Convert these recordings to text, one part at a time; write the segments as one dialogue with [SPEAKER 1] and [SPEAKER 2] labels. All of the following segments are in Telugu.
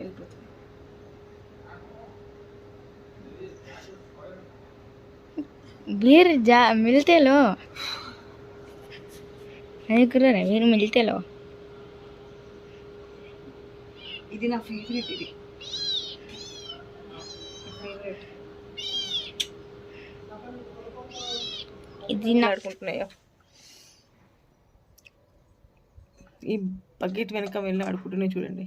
[SPEAKER 1] వెళ్ళిపోతుంది
[SPEAKER 2] गिर जा मिलते लो नहीं कर रहे फिर मिलते लो
[SPEAKER 1] ఇది నా ఫేవరెట్ ఇది ఫేవరెట్
[SPEAKER 2] ఇది నా
[SPEAKER 1] ఆడుకుంటున్నాయో ఈ బకెట్ వెనక వెళ్ళి ఆడుకుంటున్నాయి చూడండి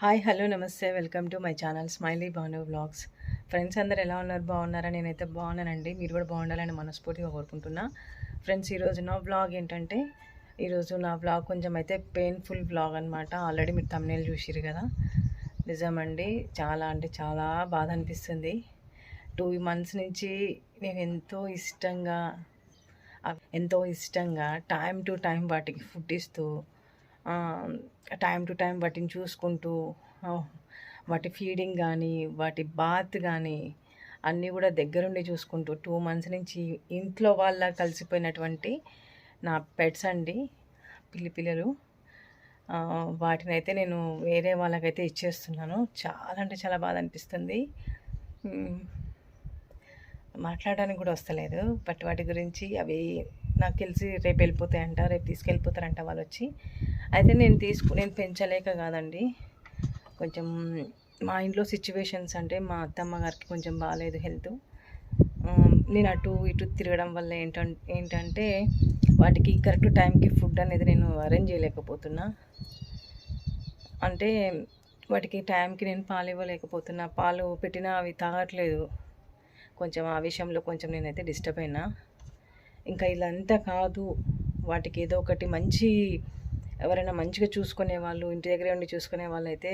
[SPEAKER 1] హాయ్ హలో నమస్తే. Welcome to my channel smiley Banu vlogs. Friends అందరు ఎలా ఉన్నారు? బాగున్నారా? నేనైతే బాగున్నానండి. మీరు కూడా బాగుండాలని మనస్ఫూర్తిగా కోరుకుంటున్నా. ఫ్రెండ్స్ ఈరోజు నా బ్లాగ్ ఏంటంటే ఈరోజు నా వ్లాగ్ కొంచెం అయితే పెయిన్ఫుల్ బ్లాగ్ అనమాట ఆల్రెడీ మీరు తమ్నేలు చూసిరు కదా. నిజమండి. చాలా అంటే చాలా బాధ అనిపిస్తుంది. టూ మంత్స్ నుంచి నేను ఎంతో ఇష్టంగా ఎంతో ఇష్టంగా టైం టు టైం వాటికి ఫుడ్ ఇస్తూ టైం టు టైం వాటిని చూసుకుంటూ వాటి ఫీడింగ్ కానీ వాటి బాత్ కానీ అన్నీ కూడా దగ్గరుండి చూసుకుంటూ టూ మంత్స్ నుంచి ఇంట్లో వాళ్ళ కలిసిపోయినటువంటి నా పెట్స్ అండి పిల్లి పిల్లలు ఆ, వాటినైతే నేను వేరే వాళ్ళకైతే ఇచ్చేస్తున్నాను. చాలా అంటే చాలా బాధ అనిపిస్తుంది. మాట్లాడడానికి కూడా వస్తలేదు. బట్ వాటి గురించి అవి నాకు తెలిసి రేపు వెళ్ళిపోతాయంట రేపు తీసుకెళ్ళిపోతారంట వాళ్ళు వచ్చి. అయితే నేను తీసుకు నేను పెంచలేక కాదండి. కొంచెం మా ఇంట్లో సిచ్యువేషన్స్ అంటే మా అత్తమ్మ గారికి కొంచెం బాగాలేదు హెల్త్. నేను అటు ఇటు తిరగడం వల్ల ఏంటంటే ఏంటంటే వాటికి కరెక్ట్ టైంకి ఫుడ్ అనేది నేను అరేంజ్ చేయలేకపోతున్నా. అంటే వాటికి టైంకి నేను పాలు ఇవ్వలేకపోతున్నా. పాలు పెట్టినా అవి తాగట్లేదు. కొంచెం ఆ విషయంలో కొంచెం నేనైతే డిస్టర్బ్ అయినా. ఇంకా ఇదంతా కాదు. వాటికి ఏదో ఒకటి మంచి ఎవరైనా మంచిగా చూసుకునే వాళ్ళు ఇంటి దగ్గరే ఉండి చూసుకునే వాళ్ళు అయితే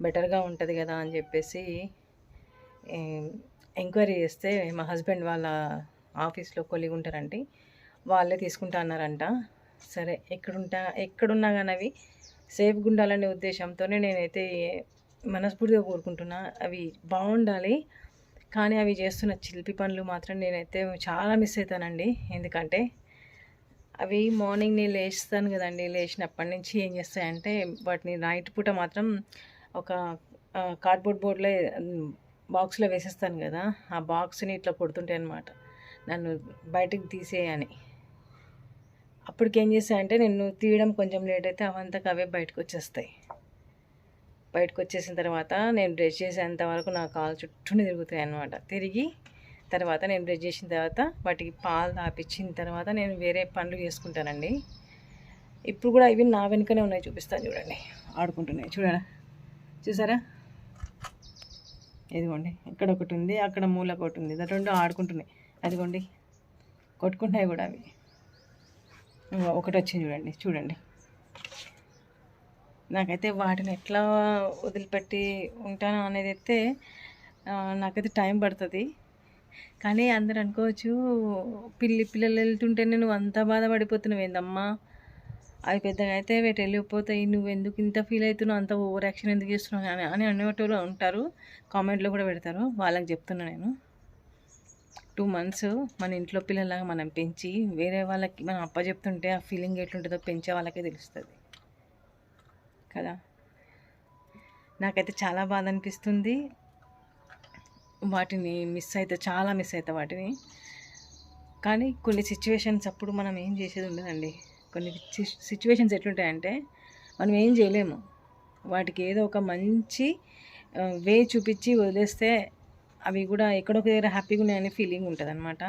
[SPEAKER 1] బెటర్గా ఉంటుంది కదా అని చెప్పేసి ఎంక్వైరీ చేస్తే మా హస్బెండ్ వాళ్ళ ఆఫీస్లో కొలిగి ఉంటారండి. వాళ్ళే తీసుకుంటా అన్నారంట. సరే ఎక్కడుంటా ఎక్కడున్నా కానీ అవి సేఫ్గా ఉండాలనే ఉద్దేశంతోనే నేనైతే మనస్ఫూర్తిగా కోరుకుంటున్నా. అవి బాగుండాలి కానీ అవి చేస్తున్న చిలిపి పనులు మాత్రం నేనైతే చాలా మిస్ అవుతానండి. ఎందుకంటే అవి మార్నింగ్ నేను లేస్తాను కదండి. లేచినప్పటి నుంచి ఏం చేస్తాయంటే వాటిని నైట్ పూట మాత్రం ఒక కార్డ్బోర్డ్ బోర్డ్లో బాక్స్లో వేసేస్తాను కదా. ఆ బాక్స్ని ఇట్లా కొడుతుంటాయి అనమాట నన్ను బయటకు తీసేయని. అప్పటికి ఏం చేస్తాయంటే నేను తీయడం కొంచెం లేట్ అయితే అవంతకు అవే బయటకు వచ్చేస్తాయి. బయటకు వచ్చేసిన తర్వాత నేను బ్రష్ చేసేంత వరకు నా కాలు చుట్టూనే తిరుగుతాయి అన్నమాట. తిరిగి తర్వాత నేను బ్రష్ చేసిన తర్వాత వాటికి పాలు తాపించిన తర్వాత నేను వేరే పనులు చేసుకుంటానండి. ఇప్పుడు కూడా ఇవి నా వెనుకనే ఉన్నాయి చూపిస్తాను చూడండి. ఆడుకుంటున్నాయి. చూడరా? చూసారా? ఇదిగోండి ఇక్కడ ఒకటి ఉంది అక్కడ మూల ఒకటి ఉంది. అది రెండు ఆడుకుంటున్నాయి. అదిగోండి కొట్టుకుంటున్నాయి కూడా అవి. ఒకటి వచ్చింది చూడండి చూడండి. నాకైతే వాటిని ఎట్లా వదిలిపెట్టి ఉంటాను అనేది అయితే నాకైతే టైం పడుతుంది. కానీ అందరు అనుకోవచ్చు పిల్లి పిల్లలు వెళ్తుంటేనే నువ్వు అంత బాధపడిపోతున్నావు ఏందమ్మా? అవి పెద్దగా అయితే వీటి వెళ్ళిపోతాయి. నువ్వు ఎందుకు ఇంత ఫీల్ అవుతున్నావు? అంత ఓవర్ యాక్షన్ ఎందుకు చేస్తున్నావు? అని అని అనేటోళ్ళు ఉంటారు. కామెంట్లో కూడా పెడతారు. వాళ్ళకి చెప్తున్నా నేను. టూ మంత్స్ మన ఇంట్లో పిల్లలాగా మనం పెంచి వేరే వాళ్ళకి మనం అప్ప చెప్తుంటే ఆ ఫీలింగ్ ఎట్లుంటుందో పెంచే వాళ్ళకే తెలుస్తుంది. కదా? నాకైతే చాలా బాధ అనిపిస్తుంది. వాటిని మిస్ అయితే చాలా మిస్ అవుతా వాటిని. కానీ కొన్ని సిచ్యువేషన్స్ అప్పుడు మనం ఏం చేసేది ఉండదండి. కొన్ని సిచ్యువేషన్స్ ఎట్లుంటాయంటే మనం ఏం చేయలేము. వాటికి ఏదో ఒక మంచి వే చూపించి వదిలేస్తే అవి కూడా ఎక్కడొక దగ్గర హ్యాపీగా ఉన్నాయనే ఫీలింగ్ ఉంటుంది అనమాట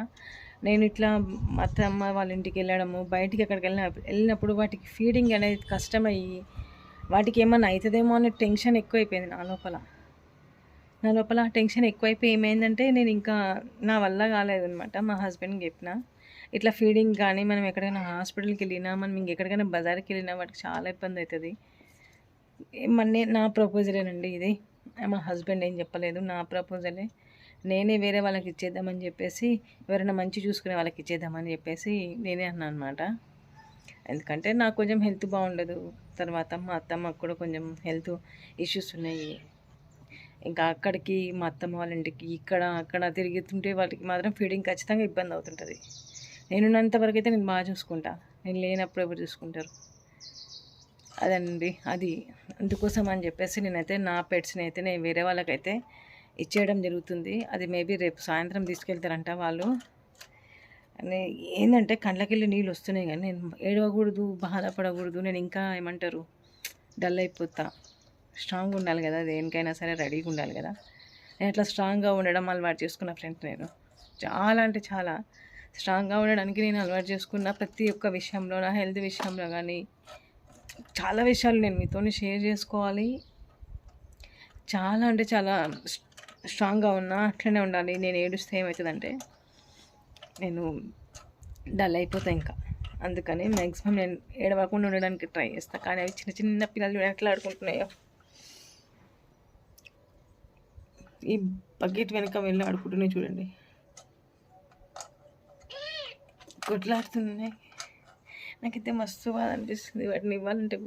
[SPEAKER 1] నేను ఇట్లా మా అత్తమ్మ వాళ్ళ ఇంటికి వెళ్ళడము బయటికి ఎక్కడికి వెళ్ళిన వెళ్ళినప్పుడు వాటికి ఫీడింగ్ అనేది కష్టమయ్యి వాటికి ఏమన్నా అవుతుందేమో అనే టెన్షన్ ఎక్కువైపోయింది నా లోపల. నా లోపల టెన్షన్ ఎక్కువైపోయి ఏమైందంటే నేను ఇంకా నా వల్ల కాలేదనమాట మా హస్బెండ్కి చెప్పిన. ఇట్లా ఫీడింగ్ కానీ మనం ఎక్కడైనా హాస్పిటల్కి వెళ్ళినా మనం ఇంకెక్కడికైనా బజార్కి వెళ్ళినా వాటికి చాలా ఇబ్బంది అవుతుంది మన నా ప్రపోజలేనండి ఇది. మా హస్బెండ్ ఏం చెప్పలేదు. నా ప్రపోజలే నేనే వేరే వాళ్ళకి ఇచ్చేద్దామని చెప్పేసి ఎవరైనా మంచి చూసుకునే వాళ్ళకి ఇచ్చేద్దామని చెప్పేసి నేనే అన్నాను అనమాట ఎందుకంటే నాకు కొంచెం హెల్త్ బాగుండదు. తర్వాత మా అత్తమ్మకు కూడా కొంచెం హెల్త్ ఇష్యూస్ ఉన్నాయి. ఇంకా అక్కడికి మా అత్తమ్మ వాళ్ళ ఇంటికి ఇక్కడ అక్కడ తిరుగుతుంటే వాళ్ళకి మాత్రం ఫీడింగ్ ఖచ్చితంగా ఇబ్బంది అవుతుంటుంది. నేనున్నంత వరకు అయితే నేను బాగా చూసుకుంటా. నేను లేనప్పుడు ఎవరు చూసుకుంటారు? అదండి అది. అందుకోసం అని చెప్పేసి నేనైతే నా పెట్స్ని అయితే నేను వేరే వాళ్ళకైతే ఇచ్చేయడం జరుగుతుంది. అది మేబీ రేపు సాయంత్రం తీసుకెళ్తారంట వాళ్ళు. ఏంటంటే కళ్ళకెళ్ళి నీళ్ళు వస్తున్నాయి కానీ నేను ఏడవకూడదు బాధపడకూడదు నేను ఇంకా ఏమంటారు? డల్ అయిపోతా. స్ట్రాంగ్ ఉండాలి కదా దేనికైనా సరే రెడీగా ఉండాలి కదా. నేను అట్లా స్ట్రాంగ్గా ఉండడం అలవాటు చేసుకున్న ఫ్రెండ్ నేను. చాలా అంటే చాలా. స్ట్రాంగ్గా ఉండడానికి నేను అలవాటు చేసుకున్న ప్రతి ఒక్క విషయంలో నా హెల్త్ విషయంలో కానీ చాలా విషయాలు నేను మీతో షేర్ చేసుకోవాలి. చాలా అంటే చాలా స్ట్రాంగ్గా ఉన్నా అట్లనే ఉండాలి. నేను ఏడుస్తే ఏమవుతుందంటే నేను డల్ అయిపోతా ఇంకా. అందుకని మ్యాక్సిమం నేను ఏడవకుండా ఉండడానికి ట్రై చేస్తాను కానీ అవి చిన్న చిన్న పిల్లలు ఎట్లా ఆడుకుంటున్నాయో ఈ బకెట్ వెనక వెళ్ళి ఆడుకుంటున్నాయి చూడండి. కొట్లాడుతున్నాయి. నాకైతే మస్తు బాధ అనిపిస్తుంది వాటిని ఇవ్వాలంటే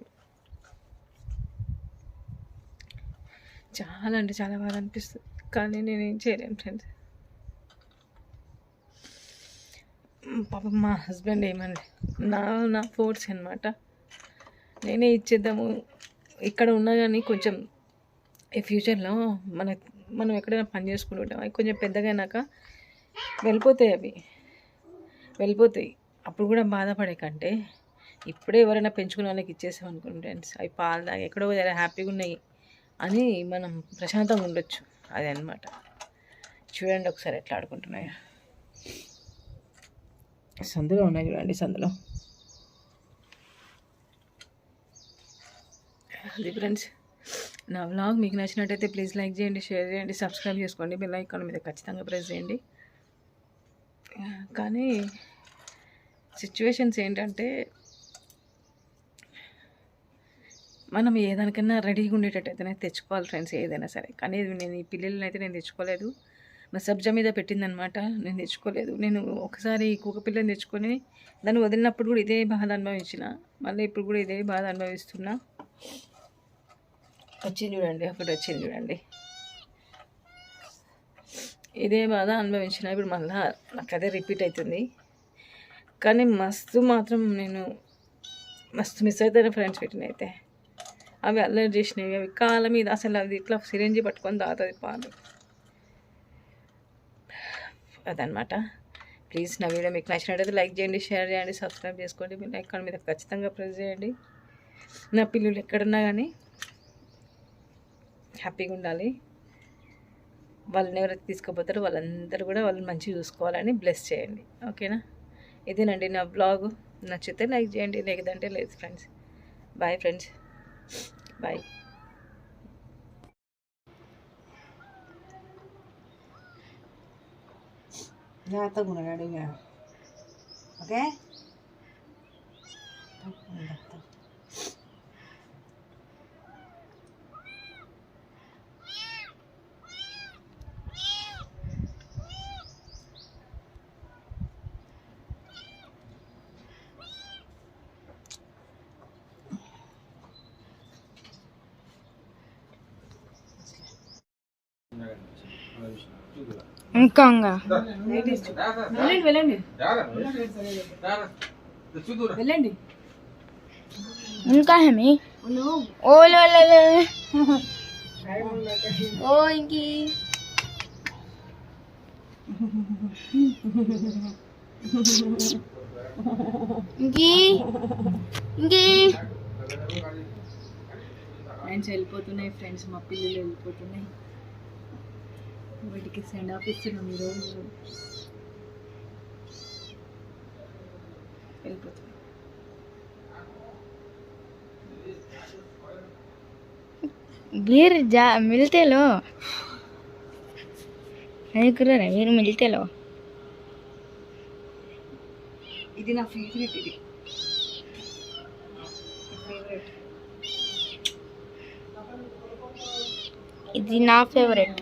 [SPEAKER 1] చాలా అంటే చాలా బాధ అనిపిస్తుంది. కానీ నేను ఏం చేయలేను ఫ్రెండ్స్ పాపం మా హస్బెండ్ ఏమండి నా నా ఫోర్స్ అనమాట నేనే ఇచ్చేద్దాము. ఇక్కడ ఉన్నా కానీ కొంచెం ఈ ఫ్యూచర్లో మన మనం ఎక్కడైనా పని చేసుకుంటుంటాం. అవి కొంచెం పెద్దగా వెళ్ళిపోతాయి అవి. వెళ్ళిపోతాయి. అప్పుడు కూడా బాధపడే కంటే ఇప్పుడే ఎవరైనా పెంచుకునే వాళ్ళకి ఇచ్చేసాం అనుకోండి ఫ్రెండ్స్ అవి పాలు తాగి ఎక్కడో ఎలా హ్యాపీగా ఉన్నాయి అని మనం ప్రశాంతంగా ఉండొచ్చు. అది అనమాట చూడండి ఒకసారి ఎట్లా ఆడుకుంటున్నాయో. సందులో ఉన్నాయి చూడండి సందులో. అది ఫ్రెండ్స్ నా వ్లాగ్ మీకు నచ్చినట్టయితే ప్లీజ్ లైక్ చేయండి షేర్ చేయండి సబ్స్క్రైబ్ చేసుకోండి. బెల్ ఐకాన్ మీద ఖచ్చితంగా ప్రెస్ చేయండి. కానీ సిచ్యువేషన్స్ ఏంటంటే మనం ఏదానికైనా రెడీగా ఉండేటట్టయితేనే తెచ్చుకోవాలి ఫ్రెండ్స్ ఏదైనా సరే. కానీ నేను ఈ పిల్లల్ని అయితే నేను తెచ్చుకోలేదు. మా సబ్జా మీద పెట్టిందనమాట నేను తెచ్చుకోలేదు. నేను ఒకసారి కుక్క పిల్లని తెచ్చుకొని దాన్ని వదిలినప్పుడు కూడా ఇదే బాధ అనుభవించిన. మళ్ళీ ఇప్పుడు కూడా ఇదే బాధ అనుభవిస్తున్నా. వచ్చింది చూడండి ఒకటి వచ్చింది చూడండి. ఇదే బాధ అనుభవించిన. ఇప్పుడు మళ్ళీ నాకు అదే రిపీట్ అవుతుంది. కానీ మస్తు మాత్రం నేను మస్తు మిస్ అవుతాను ఫ్రెండ్స్ వీటిని అయితే. అవి అల్లరి చేసినవి అవి కాళ్ళ మీద అసలు అది ఇట్లా సిరింజి పట్టుకొని తాగుతుంది పాలు. అదనమాట ప్లీజ్ నా వీడియో మీకు నచ్చినట్టయితే లైక్ చేయండి షేర్ చేయండి సబ్స్క్రైబ్ చేసుకోండి. మీ లైక్ మీద ఖచ్చితంగా ప్రెస్ చేయండి. నా పిల్లలు ఎక్కడున్నా కానీ హ్యాపీగా ఉండాలి. వాళ్ళని ఎవరైతే తీసుకుపోతారో వాళ్ళందరూ కూడా వాళ్ళని మంచిగా చూసుకోవాలని బ్లెస్ చేయండి. ఓకేనా? ఇదేనండి నా బ్లాగ్ నచ్చితే లైక్ చేయండి లేదంటే లేదు ఫ్రెండ్స్ బాయ్ ఫ్రెండ్స్ బాయ్
[SPEAKER 3] జాగ్రత్తగా ఉన్నాడు ఓకే?
[SPEAKER 2] ఇంకా
[SPEAKER 1] వెళ్ళండి. వెళ్ళండి
[SPEAKER 2] ఇంకా హేమి? ఓ. ఓ ఇంకి. ఇంకి. ఇంకి.
[SPEAKER 1] ఫ్రెండ్స్ వెళ్ళిపోతున్నాయి ఫ్రెండ్స్ మా పిల్లలు వెళ్ళిపోతున్నాయి. వీటికి సెండ్ ఆఫ్ ఇస్తున్నాం ఈరోజు వెళ్ళిపోతున్నాయి
[SPEAKER 2] वीर जा मिलते लो नहीं करो रे वीर मिलते लो
[SPEAKER 1] ఇది నా ఫేవరెట్ ఇది ఫేవరెట్
[SPEAKER 2] ఇది నా ఫేవరెట్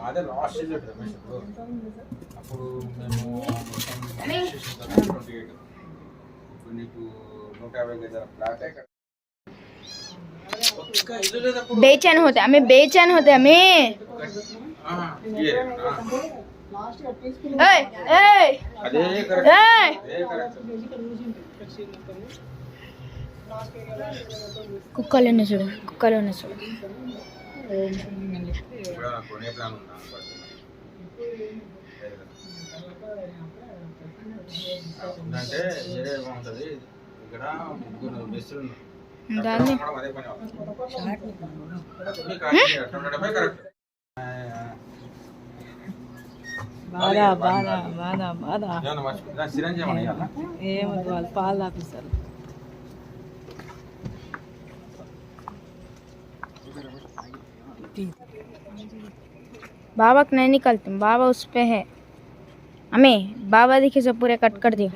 [SPEAKER 4] అదే లాస్ట్ ఇయర్ రమేష్ అప్పుడు అప్పుడు మేము ట్వంటీ ఎయిట్ ఇప్పుడు నీకు నూట యాభై గజాల ఫ్లాట్ ఒక్క ఇల్లు లేదు అప్పుడు
[SPEAKER 2] बेचैन होते हमें बेचैन होते हमें
[SPEAKER 4] ఆ, ఇయర్, ఆ.
[SPEAKER 2] ए ए
[SPEAKER 4] అదే
[SPEAKER 2] ए
[SPEAKER 4] కరెక్ట్ అదే కరెక్ట్
[SPEAKER 2] కుక్కలు ఉన్నాయి చూడు కుక్కలు ఉన్నాయి చూడు
[SPEAKER 4] ఉందంటే వేరే బాగుంటుంది ఇక్కడ ముగ్గురు మెస్సులు.
[SPEAKER 2] దాన్ని
[SPEAKER 1] బాధ బాధ బాధ. బాధ వాళ్ళు పాలు తాపిస్తారు.
[SPEAKER 2] बाबा नहीं निकलते, बाबा उस पर है। हमें बाबा देखे सब पूरे कट कर दिए।